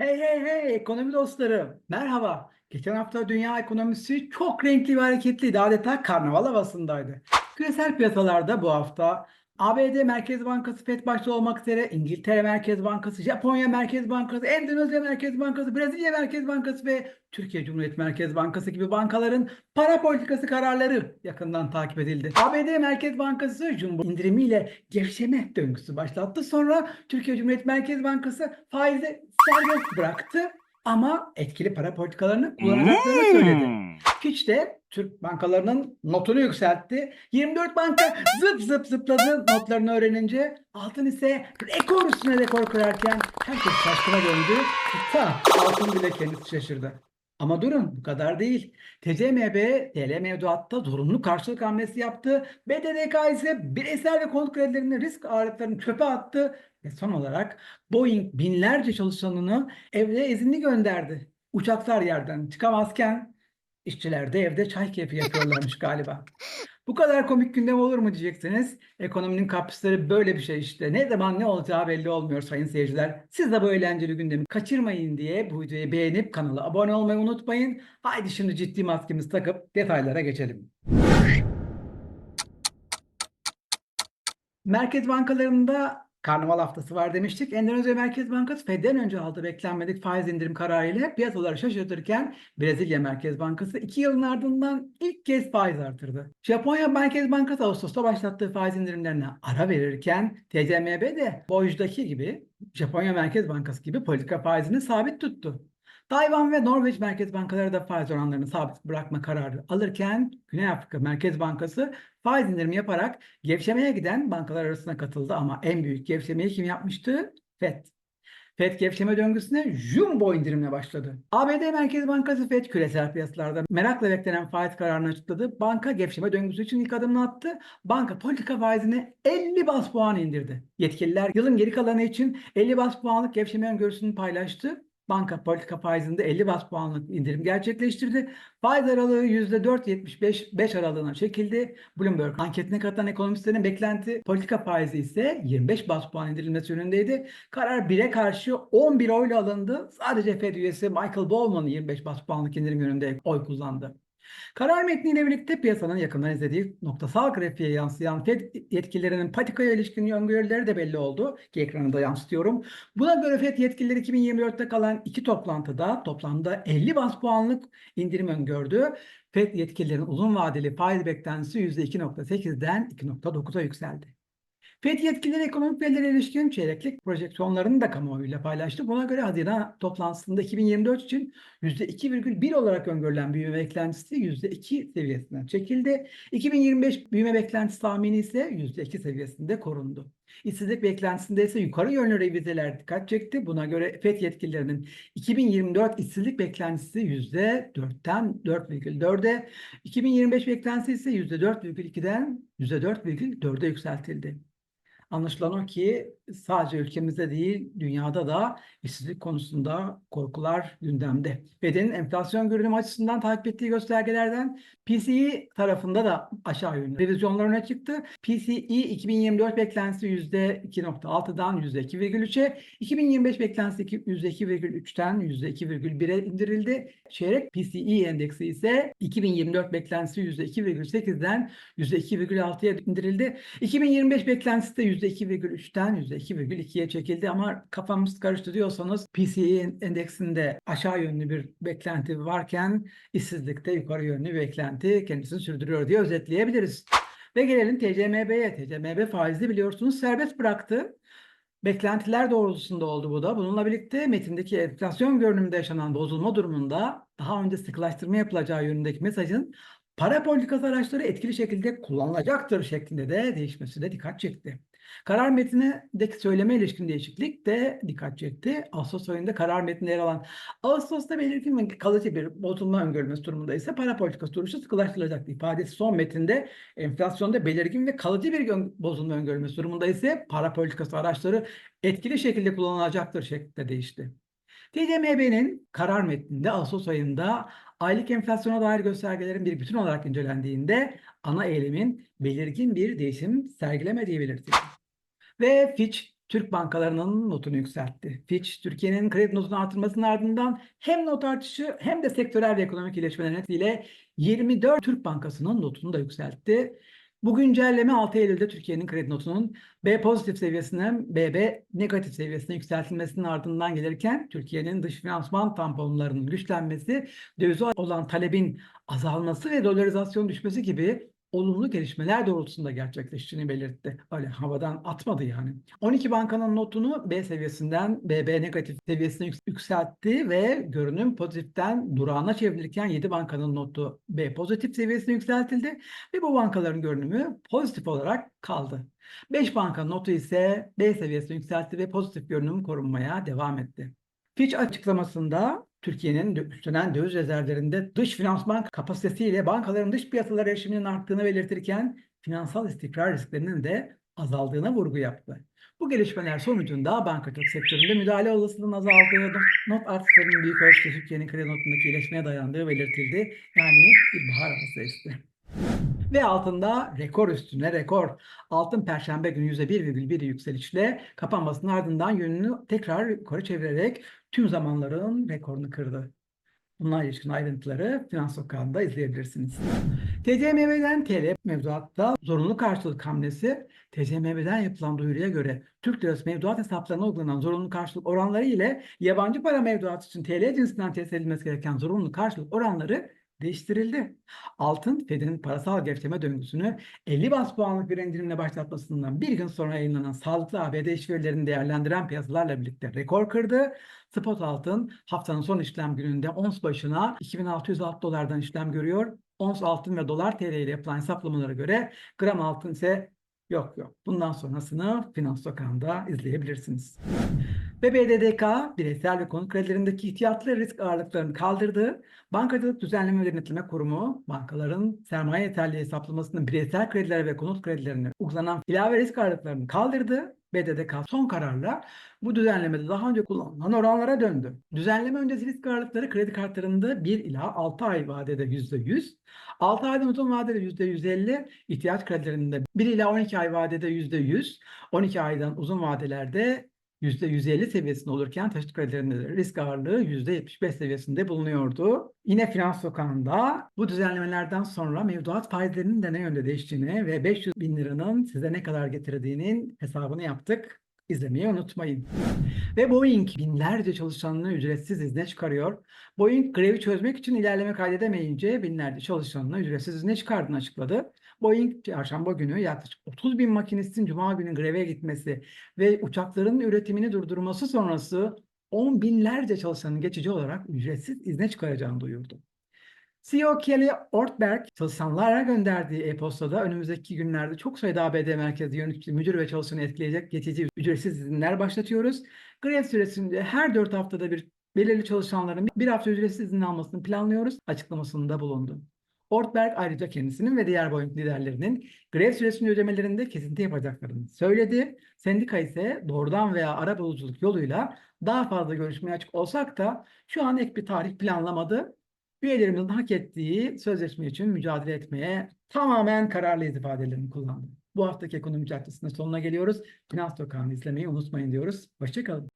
Hey hey hey ekonomi dostları merhaba. Geçen hafta dünya ekonomisi çok renkli ve hareketliydi. Adeta karnaval havasındaydı. Küresel piyasalarda bu hafta ABD Merkez Bankası FED başta olmak üzere İngiltere Merkez Bankası, Japonya Merkez Bankası, Endonezya Merkez Bankası, Brezilya Merkez Bankası ve Türkiye Cumhuriyet Merkez Bankası gibi bankaların para politikası kararları yakından takip edildi. ABD Merkez Bankası jumbo indirimiyle gevşeme döngüsü başlattı. Sonra Türkiye Cumhuriyet Merkez Bankası faizi serbest bıraktı ama etkili para politikalarını kullanacaklarını söyledi. Hmm. Fitch de Türk bankalarının notunu yükseltti. 24 banka zıp zıp zıpladı notlarını öğrenince. Altın ise rekor üstüne rekor kırarken herkes şaşkına döndü. Hatta altın bile kendisi şaşırdı. Ama durun bu kadar değil. TCMB TL mevduatta zorunlu karşılık hamlesi yaptı. BDDK ise bireysel ve konut kredilerinin risk ağırlıklarını çöpe attı. Ve son olarak Boeing binlerce çalışanını evde izinli gönderdi. Uçaklar yerden çıkamazken işçiler de evde çay keyfi yapıyorlarmış galiba. Bu kadar komik gündem olur mu diyeceksiniz. Ekonominin kaprisleri böyle bir şey işte. Ne zaman ne olacağı belli olmuyor sayın seyirciler. Siz de bu eğlenceli gündemi kaçırmayın diye bu videoyu beğenip kanala abone olmayı unutmayın. Haydi şimdi ciddi maskemizi takıp detaylara geçelim. Merkez bankalarında karnaval haftası var demiştik. Endonezya Merkez Bankası Fed'den önce aldığı beklenmedik faiz indirim kararıyla piyasaları şaşırtırken Brezilya Merkez Bankası iki yılın ardından ilk kez faiz artırdı. Japonya Merkez Bankası Ağustos'ta başlattığı faiz indirimlerine ara verirken TCMB de bozdaki gibi Japonya Merkez Bankası gibi politika faizini sabit tuttu. Tayvan ve Norveç Merkez Bankaları da faiz oranlarını sabit bırakma kararı alırken Güney Afrika Merkez Bankası faiz indirimi yaparak gevşemeye giden bankalar arasına katıldı ama en büyük gevşemeyi kim yapmıştı? FED. FED gevşeme döngüsüne jumbo indirimle başladı. ABD Merkez Bankası FED küresel piyasalarda merakla beklenen faiz kararını açıkladı. Banka gevşeme döngüsü için ilk adımını attı. Banka politika faizini 50 bas puan indirdi. Yetkililer yılın geri kalanı için 50 bas puanlık gevşeme öngörüsünü paylaştı. Banka politika faizinde 50 bas puanlık indirim gerçekleştirdi. Faiz aralığı %4.75 5 aralığına çekildi. Bloomberg anketine katılan ekonomistlerin beklenti politika faizi ise 25 bas puan indirilmesi yönündeydi. Karar 1'e karşı 11 oyla alındı. Sadece Fed üyesi Michael Bowman 25 bas puanlık indirim yönünde oy kullandı. Karar metniyle birlikte piyasanın yakından izlediği noktasal grafiğe yansıyan FED yetkililerinin patikaya ilişkin öngörüleri de belli oldu ki ekranı da yansıtıyorum. Buna göre FED yetkilileri 2024'te kalan iki toplantıda toplamda 50 bas puanlık indirim öngördü. FED yetkililerinin uzun vadeli faiz beklentisi %2.8'den 2.9'a yükseldi. FED yetkilileri ekonomik verilere ilişkin çeyreklik projeksiyonlarını da kamuoyuyla paylaştı. Buna göre Haziran toplantısında 2024 için %2,1 olarak öngörülen büyüme beklentisi %2 seviyesinden çekildi. 2025 büyüme beklentisi tahmini ise %2 seviyesinde korundu. İşsizlik beklentisinde ise yukarı yönlü revizeler dikkat çekti. Buna göre FED yetkililerinin 2024 işsizlik beklentisi %4'ten 4,4'e, 2025 beklentisi ise %4,2'den %4,4'e yükseltildi. Anlaşılan o ki sadece ülkemizde değil dünyada da işsizlik konusunda korkular gündemde. Fed'in enflasyon görünümü açısından takip ettiği göstergelerden PCE tarafında da aşağı yönlü revizyonlar öne çıktı. PCE 2024 beklentisi %2.6'dan %2,3'e, 2025 beklentisi %2,3'ten %2,1'e indirildi. Çeyrek PCE endeksi ise 2024 beklentisi %2,8'den %2,6'ya indirildi. 2025 beklentisi de %2,3'ten %2,2'ye çekildi ama kafamız karıştı diyorsanız PCE endeksinde aşağı yönlü bir beklenti varken işsizlikte yukarı yönlü bir beklenti kendisini sürdürüyor diye özetleyebiliriz. Ve gelelim TCMB'ye. TCMB faizi biliyorsunuz serbest bıraktı. Beklentiler doğrultusunda oldu bu da. Bununla birlikte metindeki enflasyon görünümünde yaşanan bozulma durumunda daha önce sıkılaştırma yapılacağı yönündeki mesajın para politikası araçları etkili şekilde kullanılacaktır şeklinde de değişmesi de dikkat çekti. Karar metnindeki söyleme ilişkin değişiklik de dikkat çekti. Ağustos ayında karar metninde yer alan Ağustos'ta belirgin ve kalıcı bir bozulma öngörülmesi durumunda ise para politikası duruşu sıkılaştırılacak ifadesi son metinde enflasyonda belirgin ve kalıcı bir bozulma öngörülmesi durumunda ise para politikası araçları etkili şekilde kullanılacaktır şeklinde değişti. TCMB'nin karar metninde Ağustos ayında aylık enflasyona dair göstergelerin bir bütün olarak incelendiğinde ana eylemin belirgin bir değişim sergilemediği belirtildi. Ve Fitch Türk bankalarının notunu yükseltti. Fitch, Türkiye'nin kredi notunu artırmasının ardından hem not artışı hem de sektörel ve ekonomik iyileşmeler nedeniyle 24 Türk bankasının notunu da yükseltti. Bu güncelleme 6 Eylül'de Türkiye'nin kredi notunun B pozitif seviyesinden BB negatif seviyesine yükseltilmesinin ardından gelirken Türkiye'nin dış finansman tamponlarının güçlenmesi, dövize olan talebin azalması ve dolarizasyon düşmesi gibi olumlu gelişmeler doğrultusunda gerçekleştiğini belirtti. Öyle havadan atmadı yani. 12 bankanın notunu B seviyesinden BB negatif seviyesine yük- yükseltti ve görünüm pozitiften durağına çevrilirken 7 bankanın notu B pozitif seviyesine yükseltildi ve bu bankaların görünümü pozitif olarak kaldı. 5 bankanın notu ise B seviyesine yükseltti ve pozitif görünüm korunmaya devam etti. Fitch açıklamasında Türkiye'nin üstlenen döviz rezervlerinde dış finansman kapasitesiyle bankaların dış piyasalara erişiminin arttığını belirtirken finansal istikrar risklerinin de azaldığına vurgu yaptı. Bu gelişmeler sonucunda bankacılık sektöründe müdahale olasılığının azaldığı, not, artışlarının büyük ölçüde Türkiye'nin kredi notundaki iyileşmeye dayandığı belirtildi. Yani bir bahar esti. Ve altında rekor üstüne rekor. Altın perşembe günü %1,1 yükselişle kapanmasının ardından yönünü tekrar yukarı çevirerek tüm zamanların rekorunu kırdı. Bunlar ilişkin ayrıntıları Finans Sokağı'nda izleyebilirsiniz. TCMB'den TL mevduatta zorunlu karşılık hamlesi TCMB'den yapılan duyuruya göre Türk lirası mevduat hesaplarına uygulanan zorunlu karşılık oranları ile yabancı para mevduatı için TL cinsinden tesis edilmesi gereken zorunlu karşılık oranları değiştirildi. Altın Fed'in parasal gevşeme döngüsünü 50 bas puanlık bir indirimle başlatmasından bir gün sonra yayınlanan sağlıklı ABD iş değerlendiren piyasalarla birlikte rekor kırdı. Spot altın haftanın son işlem gününde ons başına 2606 dolardan işlem görüyor. Ons altın ve dolar TL ile yapılan hesaplamalara göre gram altın ise yok yok. Bundan sonrasını Finans Sokağı'nda izleyebilirsiniz. Ve BDDK bireysel ve konut kredilerindeki ihtiyatlı risk ağırlıklarını kaldırdı. Bankacılık Düzenleme ve Denetleme Kurumu bankaların sermaye yeterliği hesaplamasının bireysel krediler ve konut kredilerine uygulanan ilave risk ağırlıklarını kaldırdı. BDDK son kararla bu düzenlemede daha önce kullanılan oranlara döndü. Düzenleme öncesi risk ağırlıkları kredi kartlarında 1 ila 6 ay vadede %100, 6 aydan uzun vadede %150, ihtiyaç kredilerinde 1 ila 12 ay vadede %100, 12 aydan uzun vadelerde %150 seviyesinde olurken taşıt kredilerinde de risk ağırlığı %75 seviyesinde bulunuyordu. Yine Finans Sokağı'nda bu düzenlemelerden sonra mevduat faizlerinin de ne yönde değiştiğini ve 500 bin liranın size ne kadar getirdiğinin hesabını yaptık. İzlemeyi unutmayın. Ve Boeing binlerce çalışanını ücretsiz izne çıkarıyor. Boeing grevi çözmek için ilerleme kaydedemeyince binlerce çalışanını ücretsiz izne çıkardığını açıkladı. Boeing çarşamba günü yaklaşık 30 bin makinistin cuma günü greve gitmesi ve uçakların üretimini durdurması sonrası on binlerce çalışanın geçici olarak ücretsiz izne çıkaracağını duyurdu. CEO Kelly Ortberg çalışanlara gönderdiği e-postada önümüzdeki günlerde çok sayıda ABD merkezli yönetici, müdür ve çalışanı etkileyecek geçici ücretsiz izinler başlatıyoruz. Grev süresince her 4 haftada bir belirli çalışanların bir hafta ücretsiz izin almasını planlıyoruz açıklamasında bulundu. Ortberg ayrıca kendisinin ve diğer Boeing liderlerinin grev süresinde ödemelerinde kesinti yapacaklarını söyledi. Sendika ise doğrudan veya ara buluculuk yoluyla daha fazla görüşmeye açık olsak da şu an ek bir tarih planlamadı. Üyelerimizin hak ettiği sözleşme için mücadele etmeye tamamen kararlıyız ifadelerini kullandı. Bu haftaki ekonomi çarpısının sonuna geliyoruz. Finans Sokağı'nı izlemeyi unutmayın diyoruz. Hoşçakalın.